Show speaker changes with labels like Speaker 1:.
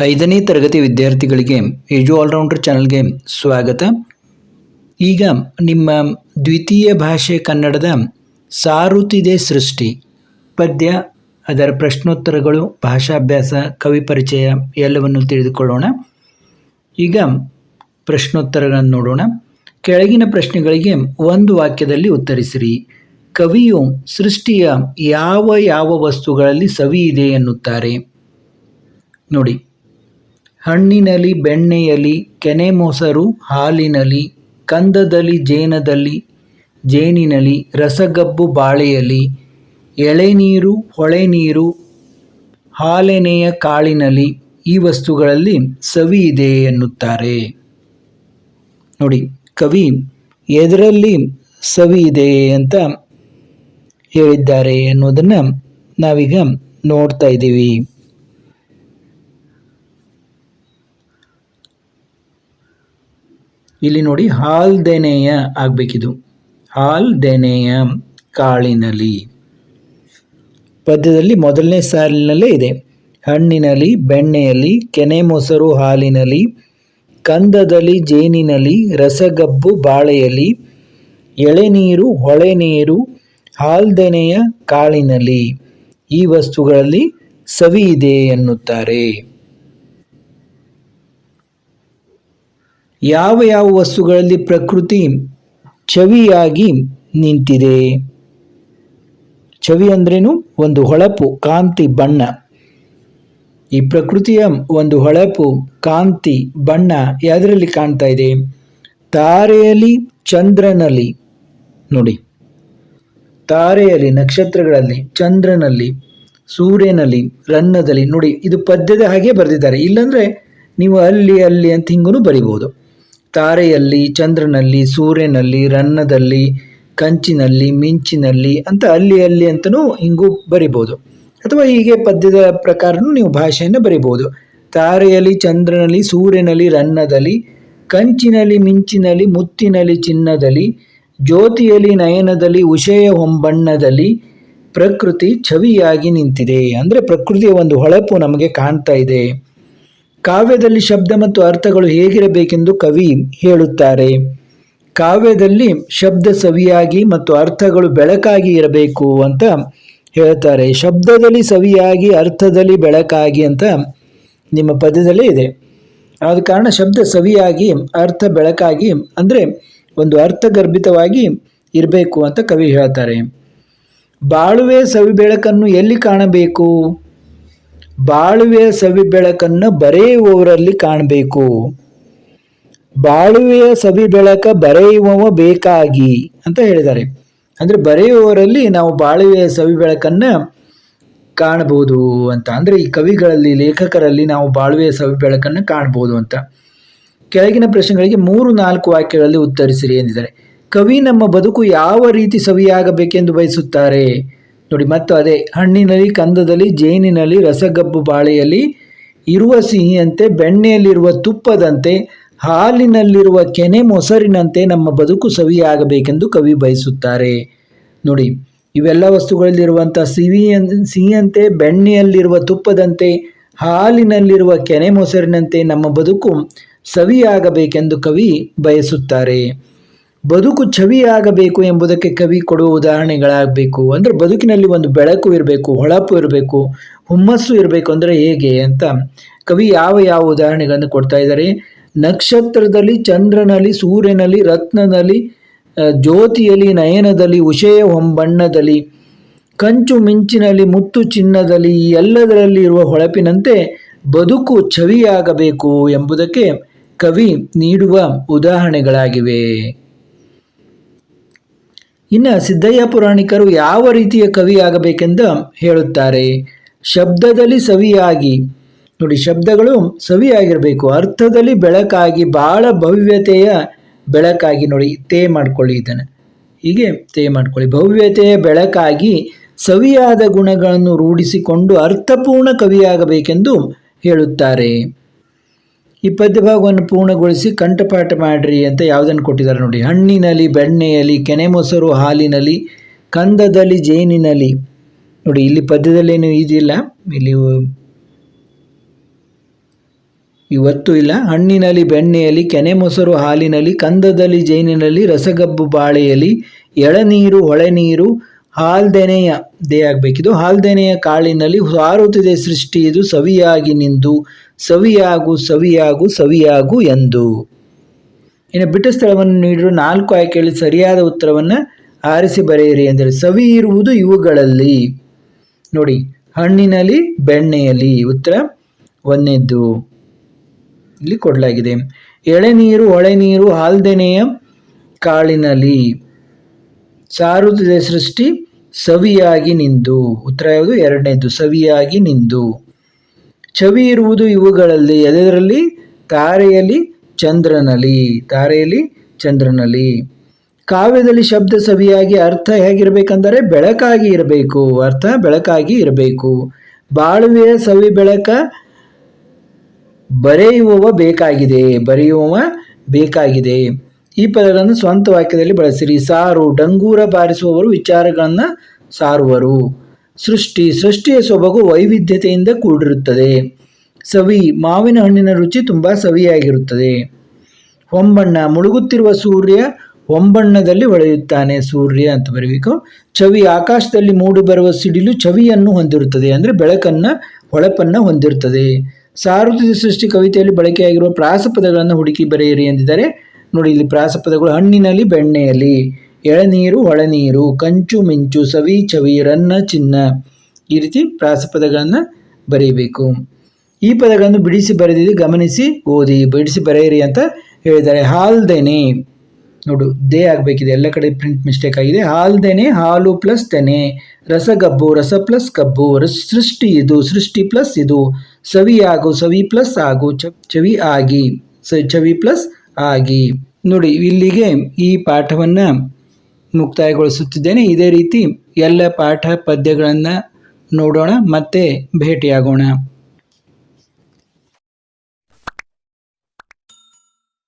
Speaker 1: ಐದನೇ ತರಗತಿ ವಿದ್ಯಾರ್ಥಿಗಳಿಗೆ ಏಜು ಆಲ್ರೌಂಡರ್ ಚಾನಲ್ಗೆ ಸ್ವಾಗತ. ಈಗ ನಿಮ್ಮ ದ್ವಿತೀಯ ಭಾಷೆ ಕನ್ನಡದ ಸಾರುತ್ತಿದೆ ಸೃಷ್ಟಿ. ಪದ್ಯ, ಅದರ ಪ್ರಶ್ನೋತ್ತರಗಳು, ಭಾಷಾಭ್ಯಾಸ, ಕವಿ ಪರಿಚಯ ಎಲ್ಲವನ್ನು ತಿಳಿದುಕೊಳ್ಳೋಣ. ಈಗ ಪ್ರಶ್ನೋತ್ತರಗಳನ್ನು ನೋಡೋಣ. ಕೆಳಗಿನ ಪ್ರಶ್ನೆಗಳಿಗೆ ಒಂದು ವಾಕ್ಯದಲ್ಲಿ ಉತ್ತರಿಸಿರಿ. ಕವಿಯು ಸೃಷ್ಟಿಯ ಯಾವ ಯಾವ ವಸ್ತುಗಳಲ್ಲಿ ಸವಿ ಇದೆ ಎನ್ನುತ್ತಾರೆ. ನೋಡಿ. ಹಣ್ಣಿನಲ್ಲಿ ಬೆಣ್ಣೆಯಲ್ಲಿ ಕೆನೆ ಮೊಸರು ಹಾಲಿನಲ್ಲಿ ಕಂದದಲ್ಲಿ, ಜೇನದಲ್ಲಿ ಜೇನಿನಲ್ಲಿ ರಸಗಬ್ಬು ಬಾಳೆಯಲ್ಲಿ, ಎಳೆನೀರು, ಹೊಳೆನೀರು, ಹಾಲೆನೆಯ ಕಾಳಿನಲ್ಲಿ ಈ ವಸ್ತುಗಳಲ್ಲಿ ಸವಿ ಇದೆ ಎನ್ನುತ್ತಾರೆ. ನೋಡಿ, ಕವಿ ಎದರಲ್ಲಿ ಸವಿ ಇದೆ ಅಂತ ಹೇಳಿದ್ದಾರೆ ಎನ್ನುವುದನ್ನು ನಾವೀಗ ನೋಡ್ತಾ ಇದ್ದೀವಿ. ಇಲ್ಲಿ ನೋಡಿ ಹಾಲ್ದೆನೆಯ ಆಗಬೇಕಿದು. ಹಾಲ್ದೆನೆಯ ಕಾಳಿನಲಿ. ಪದ್ಯದಲ್ಲಿ ಮೊದಲನೇ ಸಾಲಿನಲ್ಲೇ ಇದೆ. ಹಣ್ಣಿನಲ್ಲಿ ಬೆಣ್ಣೆಯಲ್ಲಿ, ಕೆನೆ ಮೊಸರು ಹಾಲಿನಲ್ಲಿ ಕಂದದಲ್ಲಿ ಜೇನಿನಲ್ಲಿ ರಸಗಬ್ಬು ಬಾಳೆಯಲ್ಲಿ ಎಳೆನೀರು ಹೊಳೆನೀರು ಹಾಲ್ದೆನೆಯ ಕಾಳಿನಲ್ಲಿ ಈ ವಸ್ತುಗಳಲ್ಲಿ ಸವಿ ಇದೆ ಎನ್ನುತ್ತಾರೆ. ಯಾವ ಯಾವ ವಸ್ತುಗಳಲ್ಲಿ ಪ್ರಕೃತಿ ಚವಿಯಾಗಿ ನಿಂತಿದೆ? ಚವಿ ಅಂದ್ರೇನು? ಒಂದು ಹೊಳಪು, ಕಾಂತಿ, ಬಣ್ಣ. ಈ ಪ್ರಕೃತಿಯ ಒಂದು ಹೊಳಪು, ಕಾಂತಿ, ಬಣ್ಣ ಯಾವುದರಲ್ಲಿ ಕಾಣ್ತಾ ಇದೆ? ತಾರೆಯಲ್ಲಿ, ಚಂದ್ರನಲ್ಲಿ. ನೋಡಿ. ತಾರೆಯಲ್ಲಿ, ನಕ್ಷತ್ರಗಳಲ್ಲಿ, ಚಂದ್ರನಲ್ಲಿ, ಸೂರ್ಯನಲ್ಲಿ ರನ್ನದಲ್ಲಿ ನೋಡಿ, ಇದು ಪದ್ಯದ ಹಾಗೆ ಬರೆದಿದ್ದಾರೆ. ಇಲ್ಲಾಂದರೆ ನೀವು ಅಲ್ಲಿ ಅಲ್ಲಿ ಅಂತ ಹಿಂಗೂ ಬರಿಬೋದು ತಾರೆಯಲ್ಲಿ, ಚಂದ್ರನಲ್ಲಿ, ಸೂರ್ಯನಲ್ಲಿ, ರನ್ನದಲ್ಲಿ, ಕಂಚಿನಲ್ಲಿ, ಮಿಂಚಿನಲ್ಲಿ ಅಂತ ಅಲ್ಲಿ ಅಲ್ಲಿ ಅಂತಲೂ ಹಿಂಗೂ ಬರಿಬೋದು. ಅಥವಾ ಹೀಗೆ ಪದ್ಯದ ಪ್ರಕಾರನೂ ನೀವು ಭಾಷೆಯನ್ನು ಬರಿಬೋದು. ತಾರೆಯಲ್ಲಿ, ಚಂದ್ರನಲ್ಲಿ, ಸೂರ್ಯನಲ್ಲಿ, ರನ್ನದಲ್ಲಿ, ಕಂಚಿನಲ್ಲಿ, ಮಿಂಚಿನಲ್ಲಿ, ಮುತ್ತಿನಲ್ಲಿ, ಚಿನ್ನದಲ್ಲಿ, ಜ್ಯೋತಿಯಲ್ಲಿ, ನಯನದಲ್ಲಿ, ಉಷಯ ಹೊಂಬಣ್ಣದಲ್ಲಿ ಪ್ರಕೃತಿ ಛವಿಯಾಗಿ ನಿಂತಿದೆ. ಅಂದರೆ ಪ್ರಕೃತಿಯ ಒಂದು ಹೊಳಪು ನಮಗೆ ಕಾಣ್ತಾ ಇದೆ. ಕಾವ್ಯದಲ್ಲಿ ಶಬ್ದ ಮತ್ತು ಅರ್ಥಗಳು ಹೇಗಿರಬೇಕೆಂದು ಕವಿ ಹೇಳುತ್ತಾರೆ. ಕಾವ್ಯದಲ್ಲಿ ಶಬ್ದ ಸವಿಯಾಗಿ ಮತ್ತು ಅರ್ಥಗಳು ಬೆಳಕಾಗಿ ಇರಬೇಕು ಅಂತ ಹೇಳ್ತಾರೆ. ಶಬ್ದದಲ್ಲಿ ಸವಿಯಾಗಿ, ಅರ್ಥದಲ್ಲಿ ಬೆಳಕಾಗಿ ಅಂತ ನಿಮ್ಮ ಪದ್ಯದಲ್ಲೇ ಇದೆ. ಆದ ಕಾರಣ ಶಬ್ದ ಸವಿಯಾಗಿ, ಅರ್ಥ ಬೆಳಕಾಗಿ ಅಂದರೆ ಒಂದು ಅರ್ಥಗರ್ಭಿತವಾಗಿ ಇರಬೇಕು ಅಂತ ಕವಿ ಹೇಳ್ತಾರೆ. ಬಾಳುವೆ ಸವಿ ಬೆಳಕನ್ನು ಎಲ್ಲಿ ಕಾಣಬೇಕು? ಬಾಳುವೆಯ ಸವಿ ಬೆಳಕನ್ನು ಬರೆಯುವವರಲ್ಲಿ ಕಾಣಬೇಕು. ಬಾಳುವೆಯ ಸವಿ ಬೆಳಕ ಬರೆಯುವವ ಬೇಕಾಗಿ ಅಂತ ಹೇಳಿದ್ದಾರೆ. ಅಂದರೆ ಬರೆಯುವವರಲ್ಲಿ ನಾವು ಬಾಳುವೆಯ ಸವಿ ಬೆಳಕನ್ನು ಕಾಣಬಹುದು ಅಂತ. ಅಂದರೆ ಈ ಕವಿಗಳಲ್ಲಿ, ಲೇಖಕರಲ್ಲಿ ನಾವು ಬಾಳುವೆಯ ಸವಿ ಬೆಳಕನ್ನು ಕಾಣಬಹುದು ಅಂತ. ಕೆಳಗಿನ ಪ್ರಶ್ನೆಗಳಿಗೆ ಮೂರು, ನಾಲ್ಕು ವಾಕ್ಯಗಳಲ್ಲಿ ಉತ್ತರಿಸಿರಿ ಎಂದಿದ್ದಾರೆ. ಕವಿ ನಮ್ಮ ಬದುಕು ಯಾವ ರೀತಿ ಸವಿಯಾಗಬೇಕೆಂದು ಬಯಸುತ್ತಾರೆ? ನೋಡಿ, ಮತ್ತು ಅದೇ ಹಣ್ಣಿನಲ್ಲಿ, ಕಂದದಲ್ಲಿ, ಜೇನಿನಲ್ಲಿ, ರಸಗಬ್ಬು ಬಾಳೆಯಲ್ಲಿ ಇರುವ ಸಿಹಿಯಂತೆ, ಬೆಣ್ಣೆಯಲ್ಲಿರುವ ತುಪ್ಪದಂತೆ, ಹಾಲಿನಲ್ಲಿರುವ ಕೆನೆ ಮೊಸರಿನಂತೆ ನಮ್ಮ ಬದುಕು ಸವಿಯಾಗಬೇಕೆಂದು ಕವಿ ಬಯಸುತ್ತಾರೆ. ನೋಡಿ, ಇವೆಲ್ಲ ವಸ್ತುಗಳಲ್ಲಿರುವಂಥ ಸಿಹಿಯ, ಸಿಹಿಯಂತೆ, ಬೆಣ್ಣೆಯಲ್ಲಿರುವ ತುಪ್ಪದಂತೆ, ಹಾಲಿನಲ್ಲಿರುವ ಕೆನೆ ಮೊಸರಿನಂತೆ ನಮ್ಮ ಬದುಕು ಸವಿಯಾಗಬೇಕೆಂದು ಕವಿ ಬಯಸುತ್ತಾರೆ. ಬದುಕು ಛವಿಯಾಗಬೇಕು ಎಂಬುದಕ್ಕೆ ಕವಿ ಕೊಡುವ ಉದಾಹರಣೆಗಳಾಗಬೇಕು. ಅಂದರೆ ಬದುಕಿನಲ್ಲಿ ಒಂದು ಬೆಳಕು ಇರಬೇಕು, ಹೊಳಪು ಇರಬೇಕು, ಹುಮ್ಮಸ್ಸು ಇರಬೇಕು ಅಂದರೆ ಹೇಗೆ ಅಂತ ಕವಿ ಯಾವ ಯಾವ ಉದಾಹರಣೆಗಳನ್ನು ಕೊಡ್ತಾ ಇದ್ದಾರೆ? ನಕ್ಷತ್ರದಲ್ಲಿ, ಚಂದ್ರನಲ್ಲಿ, ಸೂರ್ಯನಲ್ಲಿ, ರತ್ನದಲ್ಲಿ ಜ್ಯೋತಿಯಲ್ಲಿ, ನಯನದಲ್ಲಿ, ಉಷೆಯ ಹೊಂಬಣ್ಣದಲ್ಲಿ, ಕಂಚು ಮಿಂಚಿನಲ್ಲಿ, ಮುತ್ತು ಚಿನ್ನದಲ್ಲಿ, ಈ ಎಲ್ಲದರಲ್ಲಿ ಇರುವ ಹೊಳಪಿನಂತೆ ಬದುಕು ಛವಿಯಾಗಬೇಕು ಎಂಬುದಕ್ಕೆ ಕವಿ ನೀಡುವ ಉದಾಹರಣೆಗಳಾಗಿವೆ. ಇನ್ನು ಸಿದ್ದಯ್ಯ ಪುರಾಣಿಕರು ಯಾವ ರೀತಿಯ ಕವಿಯಾಗಬೇಕೆಂದು ಹೇಳುತ್ತಾರೆ. ಶಬ್ದದಲ್ಲಿ ಸವಿಯಾಗಿ. ನೋಡಿ, ಶಬ್ದಗಳು ಸವಿಯಾಗಿರಬೇಕು. ಅರ್ಥದಲ್ಲಿ ಬೆಳಕಾಗಿ ಬಹಳ ಭವ್ಯತೆಯ ಬೆಳಕಾಗಿ ನೋಡಿ, ತೇ ಮಾಡ್ಕೊಳ್ಳಿ ಇದನ್ನು. ಹೀಗೆ ತೇ ಮಾಡ್ಕೊಳ್ಳಿ. ಭವ್ಯತೆಯ ಬೆಳಕಾಗಿ ಸವಿಯಾದ ಗುಣಗಳನ್ನು ರೂಢಿಸಿಕೊಂಡು ಅರ್ಥಪೂರ್ಣ ಕವಿಯಾಗಬೇಕೆಂದು ಹೇಳುತ್ತಾರೆ. ಈ ಪದ್ಯಭಾಗವನ್ನು ಪೂರ್ಣಗೊಳಿಸಿ ಕಂಠಪಾಠ ಮಾಡಿರಿ ಅಂತ ಯಾವುದನ್ನು ಕೊಟ್ಟಿದ್ದಾರೆ ನೋಡಿ. ಹಣ್ಣಿನಲ್ಲಿ, ಬೆಣ್ಣೆಯಲ್ಲಿ, ಕೆನೆ ಮೊಸರು ಹಾಲಿನಲ್ಲಿ, ಕಂದದಲ್ಲಿ, ಜೇನಿನಲ್ಲಿ. ನೋಡಿ, ಇಲ್ಲಿ ಪದ್ಯದಲ್ಲೇನು ಇದಿಲ್ಲ ಇಲ್ಲಿ? ಇವತ್ತು ಇಲ್ಲ. ಹಣ್ಣಿನಲ್ಲಿ, ಬೆಣ್ಣೆಯಲ್ಲಿ, ಕೆನೆ ಮೊಸರು ಹಾಲಿನಲ್ಲಿ, ಕಂದದಲ್ಲಿ, ಜೈನಿನಲ್ಲಿ, ರಸಗಬ್ಬು ಬಾಳೆಯಲ್ಲಿ, ಎಳನೀರು, ಹೊಳೆನೀರು, ಹಾಲ್ದೆನೆಯ ದೇ ಆಗಬೇಕಿದು ಹಾಲ್ದೆನೆಯ ಕಾಳಿನಲ್ಲಿ ಸಾರುತ್ತಿದೆ ಸೃಷ್ಟಿ ಇದು ಸವಿಯಾಗಿ ನಿಂದು. ಸವಿಯಾಗು ಸವಿಯಾಗು ಸವಿಯಾಗು ಎಂದು. ಇನ್ನು ಬಿಟ್ಟ ಸ್ಥಳವನ್ನು ನೀಡಿರುವ ನಾಲ್ಕು ಆಯ್ಕೆಯಲ್ಲಿ ಸರಿಯಾದ ಉತ್ತರವನ್ನು ಆರಿಸಿ ಬರೆಯಿರಿ ಎಂದರೆ, ಸವಿ ಇರುವುದು ಇವುಗಳಲ್ಲಿ. ನೋಡಿ ಹಣ್ಣಿನಲ್ಲಿ ಬೆಣ್ಣೆಯಲ್ಲಿ ಉತ್ತರ ಒಂದೆದ್ದು. ಇಲ್ಲಿ ಕೊಡಲಾಗಿದೆ ಎಳೆನೀರು ಹೊಳೆನೀರು ಹಾಲ್ದೆನೆಯ ಕಾಳಿನಲ್ಲಿ ಸಾರುತ್ತಿದೆ ಸೃಷ್ಟಿ ಸವಿಯಾಗಿ ನಿಂದು. ಉತ್ತರ ಯಾವುದು? ಎರಡನೇದ್ದು ಸವಿಯಾಗಿ ನಿಂದು. ಚವಿ ಇರುವುದು ಇವುಗಳಲ್ಲಿ ಎದರಲ್ಲಿ ತಾರೆಯಲ್ಲಿ ಚಂದ್ರನಲ್ಲಿ. ತಾರೆಯಲ್ಲಿ ಚಂದ್ರನಲ್ಲಿ. ಕಾವ್ಯದಲ್ಲಿ ಶಬ್ದ ಸವಿಯಾಗಿ ಅರ್ಥ ಹೇಗಿರಬೇಕಂದರೆ ಬೆಳಕಾಗಿ ಇರಬೇಕು. ಅರ್ಥ ಬೆಳಕಾಗಿ ಇರಬೇಕು. ಬಾಳುವೆಯ ಸವಿ ಬೆಳಕ ಬರೆಯುವವ ಬೇಕಾಗಿದೆ. ಬರೆಯುವವ ಬೇಕಾಗಿದೆ. ಈ ಪದಗಳನ್ನು ಸ್ವಂತ ವಾಕ್ಯದಲ್ಲಿ ಬಳಸಿರಿ. ಸಾರು, ಡಂಗೂರ ಬಾರಿಸುವವರು ವಿಚಾರಗಳನ್ನು ಸಾರುವರು. ಸೃಷ್ಟಿ, ಸೃಷ್ಟಿಯ ಸೊಬಗು ವೈವಿಧ್ಯತೆಯಿಂದ ಕೂಡಿರುತ್ತದೆ. ಸವಿ, ಮಾವಿನ ಹಣ್ಣಿನ ರುಚಿ ತುಂಬ ಸವಿಯಾಗಿರುತ್ತದೆ. ಹೊಂಬಣ್ಣ, ಮುಳುಗುತ್ತಿರುವ ಸೂರ್ಯ ಹೊಂಬಣ್ಣದಲ್ಲಿ ಹೊಳೆಯುತ್ತಾನೆ ಸೂರ್ಯ ಅಂತ ಬರಬೇಕು. ಚವಿ, ಆಕಾಶದಲ್ಲಿ ಮೂಡಿಬರುವ ಸಿಡಿಲು ಚವಿಯನ್ನು ಹೊಂದಿರುತ್ತದೆ. ಅಂದರೆ ಬೆಳಕನ್ನು, ಹೊಳಪನ್ನು ಹೊಂದಿರುತ್ತದೆ. ಸಾರ್ವತ್ರಿಕ ಸೃಷ್ಟಿ ಕವಿತೆಯಲ್ಲಿ ಬಳಕೆಯಾಗಿರುವ ಪ್ರಾಸಪದಗಳನ್ನು ಹುಡುಕಿ ಬರೆಯಿರಿ ಎಂದಿದ್ದಾರೆ. ನೋಡಿ, ಇಲ್ಲಿ ಪ್ರಾಸಪದಗಳು ಹಣ್ಣಿನಲ್ಲಿ, ಬೆಣ್ಣೆಯಲ್ಲಿ. ಎಳನೀರು ಹೊಳೆನೀರು ಕಂಚು ಮಿಂಚು, ಸವಿ ಚವಿ ರನ್ನ ಚಿನ್ನ ಈ ರೀತಿ ಪ್ರಾಸಪದಗಳನ್ನು ಬರೀಬೇಕು. ಈ ಪದಗಳನ್ನು ಬಿಡಿಸಿ ಬರೆದಿದ್ದು ಗಮನಿಸಿ, ಓದಿ, ಬಿಡಿಸಿ ಬರೆಯಿರಿ ಅಂತ ಹೇಳಿದ್ದಾರೆ. ಹಾಲ್ದೆನೆ. ನೋಡು, ದೇ ಆಗಬೇಕಿದೆ. ಎಲ್ಲ ಕಡೆ ಪ್ರಿಂಟ್ ಮಿಸ್ಟೇಕ್ ಆಗಿದೆ. ಹಾಲ್ದೆನೆ, ಹಾಲು ಪ್ಲಸ್ ತೆನೆ. ರಸಗಬ್ಬು, ರಸ ಪ್ಲಸ್ ಕಬ್ಬು. ಸೃಷ್ಟಿ ಇದು, ಸೃಷ್ಟಿ ಪ್ಲಸ್ ಇದು. ಸವಿ ಸವಿಯಾಗು ಸವಿ ಪ್ಲಸ್ ಆಗು. ಚವಿ ಆಗಿ. ಸ ಚವಿ ಪ್ಲಸ್ ಆಗಿ. ನೋಡಿ, ಇಲ್ಲಿಗೆ ಈ ಪಾಠವನ್ನು ಮುಕ್ತಾಯಗೊಳಿಸುತ್ತಿದ್ದೇನೆ. ಇದೇ ರೀತಿ ಎಲ್ಲ ಪಾಠ ಪದ್ಯಗಳನ್ನು ನೋಡೋಣ ಮತ್ತೆ ಭೇಟಿಯಾಗೋಣ.